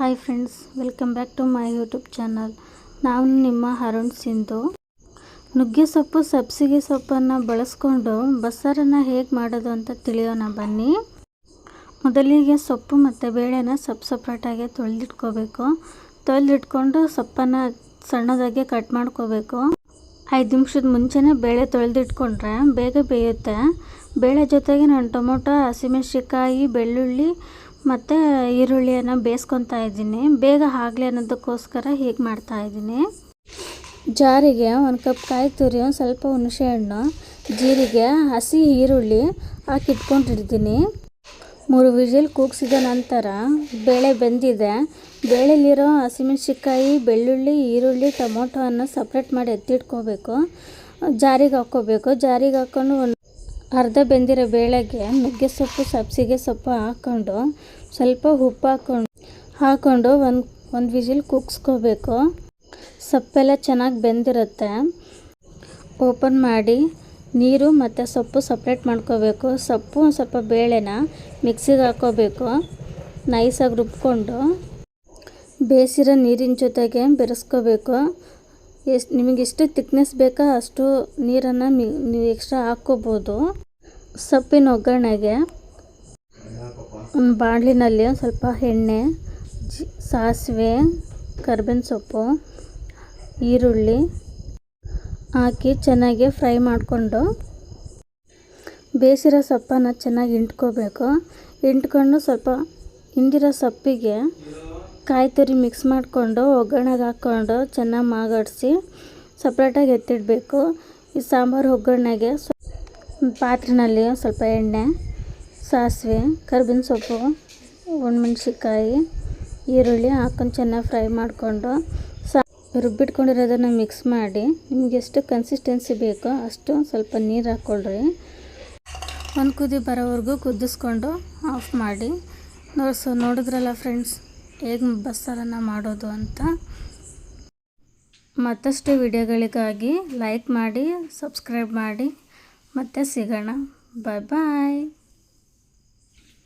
Hi friends welcome back to my YouTube channel ನಾನು ನಿಮ್ಮ ಅರುಣ್ ಸಿಂಧು. ನುಗ್ಗೆ ಸೊಪ್ಪು, ಸಬ್ಸಿಗೆ ಸೊಪ್ಪನ್ನು ಬಳಸ್ಕೊಂಡು ಬಸ್ಸಾರನ್ನು ಹೇಗೆ ಮಾಡೋದು ಅಂತ ತಿಳಿಯೋಣ ಬನ್ನಿ. ಮೊದಲಿಗೆ ಸೊಪ್ಪು ಮತ್ತು ಬೇಳೆನ ಸಪ್ ಸಪ್ರೇಟಾಗಿ ತೊಳೆದಿಟ್ಕೋಬೇಕು. ತೊಳೆದಿಟ್ಕೊಂಡು ಸೊಪ್ಪನ್ನು ಸಣ್ಣದಾಗಿ ಕಟ್ ಮಾಡ್ಕೋಬೇಕು. ಐದು ನಿಮಿಷದ ಮುಂಚೆನೇ ಬೇಳೆ ತೊಳೆದಿಟ್ಕೊಂಡ್ರೆ ಬೇಗ ಬೇಯುತ್ತೆ. ಬೇಳೆ ಜೊತೆಗೆ ನಾನು ಟೊಮೊಟೊ ಹಸಿಮೆಣ್ಸಿಕಾಯಿ ಬೆಳ್ಳುಳ್ಳಿ ಮತ್ತು ಈರುಳ್ಳಿಯನ್ನು ಬೇಯಿಸ್ಕೊತಾ ಇದ್ದೀನಿ. ಬೇಗ ಆಗಲಿ ಅನ್ನೋದಕ್ಕೋಸ್ಕರ ಹೀಗೆ ಮಾಡ್ತಾ ಇದ್ದೀನಿ. ಜಾರಿಗೆ ಒಂದು ಕಪ್ ಕಾಯಿ ತುರಿ, ಒಂದು ಸ್ವಲ್ಪ ಹುಣಸೆಹಣ್ಣು ಜೀರಿಗೆ, ಹಸಿ ಈರುಳ್ಳಿ ಹಾಕಿ ಇಟ್ಕೊಂಡಿರ್ತೀನಿ ಮೂರು ವಿಜಿಲ್ ಕೂಗಿಸಿದ ನಂತರ ಬೇಳೆ ಬೆಂದಿದೆ. ಬೇಳೆಲಿರೋ ಹಸಿಮೆಣ್ಸಿಕಾಯಿ ಬೆಳ್ಳುಳ್ಳಿ, ಈರುಳ್ಳಿ ಟೊಮೊಟೊ ಅನ್ನು ಸಪ್ರೇಟ್ ಮಾಡಿ ಎತ್ತಿಟ್ಕೋಬೇಕು. ಜಾರಿಗೆ ಹಾಕ್ಕೋಬೇಕು. ಜಾರಿಗೆ ಹಾಕ್ಕೊಂಡು ಅರ್ಧ ಬೆಂದಿರೋ ಬೇಳೆಗೆ ನುಗ್ಗೆ ಸೊಪ್ಪು, ಸಬ್ಸಿಗೆ ಸೊಪ್ಪು ಹಾಕ್ಕೊಂಡು ಸ್ವಲ್ಪ ಉಪ್ಪು ಹಾಕ್ಕೊಂಡು ಹಾಕ್ಕೊಂಡು ಒಂದು ಒಂದು ವಿಜಿಲ್ ಕುಗ್ಸ್ಕೋಬೇಕು ಸೊಪ್ಪೆಲ್ಲ ಚೆನ್ನಾಗಿ ಬೆಂದಿರುತ್ತೆ. ಓಪನ್ ಮಾಡಿ ನೀರು ಮತ್ತು ಸೊಪ್ಪು ಸಪ್ರೇಟ್ ಮಾಡ್ಕೋಬೇಕು. ಸೊಪ್ಪು ಸ್ವಲ್ಪ ಬೇಳೆನ ಮಿಕ್ಸಿಗೆ ಹಾಕ್ಕೋಬೇಕು. ನೈಸಾಗಿ ರುಬ್ಕೊಂಡು ಬೇಯಿಸಿರೋ ನೀರಿನ ಜೊತೆಗೆ ಬೆರೆಸ್ಕೋಬೇಕು. ಎಷ್ಟು ನಿಮಗೆ ಎಷ್ಟು ತಿಕ್ನೆಸ್ ಬೇಕೋ ಅಷ್ಟು ನೀರನ್ನು ನೀವು ಎಕ್ಸ್ಟ್ರಾ ಹಾಕ್ಕೋಬೋದು. ಸೊಪ್ಪಿನ ಒಗ್ಗರಣೆಗೆ ಒಂದು ಬಾಣಲಿನಲ್ಲಿ ಒಂದು ಸ್ವಲ್ಪ ಎಣ್ಣೆ, ಜಿ ಸಾಸಿವೆ, ಕರ್ಬೇವಿನ ಸೊಪ್ಪು, ಈರುಳ್ಳಿ ಹಾಕಿ ಚೆನ್ನಾಗಿ ಫ್ರೈ ಮಾಡಿಕೊಂಡು ಬೇಯಿಸಿರೋ ಸೊಪ್ಪನ್ನು ಚೆನ್ನಾಗಿ ಹಿಂಡ್ಕೋಬೇಕು ಹಿಂಡ್ಕೊಂಡು ಸ್ವಲ್ಪ ಹಿಂಡಿರೋ ಸೊಪ್ಪಿಗೆ ಕಾಯಿ ತುರಿ ಮಿಕ್ಸ್ ಮಾಡಿಕೊಂಡು, ಒಗ್ಗರಣೆಗೆ ಹಾಕ್ಕೊಂಡು ಚೆನ್ನಾಗಿ ಮಾಗಾಡಿಸಿ ಸಪ್ರೇಟಾಗಿ ಎತ್ತಿಡಬೇಕು. ಈ ಸಾಂಬಾರು ಒಗ್ಗರಣೆಗೆ ಪಾತ್ರೆನಲ್ಲಿ ಸ್ವಲ್ಪ ಎಣ್ಣೆ, ಸಾಸಿವೆ, ಕರ್ಬೇವಿನ ಸೊಪ್ಪು ಒಣಮೆಣ್ಸಿಕಾಯಿ ಈರುಳ್ಳಿ ಹಾಕೊಂಡು ಚೆನ್ನಾಗಿ ಫ್ರೈ ಮಾಡಿಕೊಂಡು ಸಾ ರುಬ್ಬಿಟ್ಕೊಂಡಿರೋದನ್ನು ಮಿಕ್ಸ್ ಮಾಡಿ ನಿಮ್ಗೆ ಎಷ್ಟು ಕನ್ಸಿಸ್ಟೆನ್ಸಿ ಬೇಕೋ ಅಷ್ಟು ಸ್ವಲ್ಪ ನೀರು ಹಾಕ್ಕೊಳ್ರಿ. ಒಂದು ಕುದಿ ಬರೋವರೆಗೂ ಕುದಿಸ್ಕೊಂಡು ಆಫ್ ಮಾಡಿ. ಸೊ ನೋಡಿದ್ರಲ್ಲ ಫ್ರೆಂಡ್ಸ್ ಹೇಗೆ ಬಸ್ಸಾರನ್ನು ಮಾಡೋದು ಅಂತ ಮತ್ತಷ್ಟು ವಿಡಿಯೋಗಳಿಗಾಗಿ ಲೈಕ್ ಮಾಡಿ ಸಬ್ಸ್ಕ್ರೈಬ್ ಮಾಡಿ ಮತ್ತೆ ಸಿಗೋಣ. ಬಾಯ್ ಬಾಯ್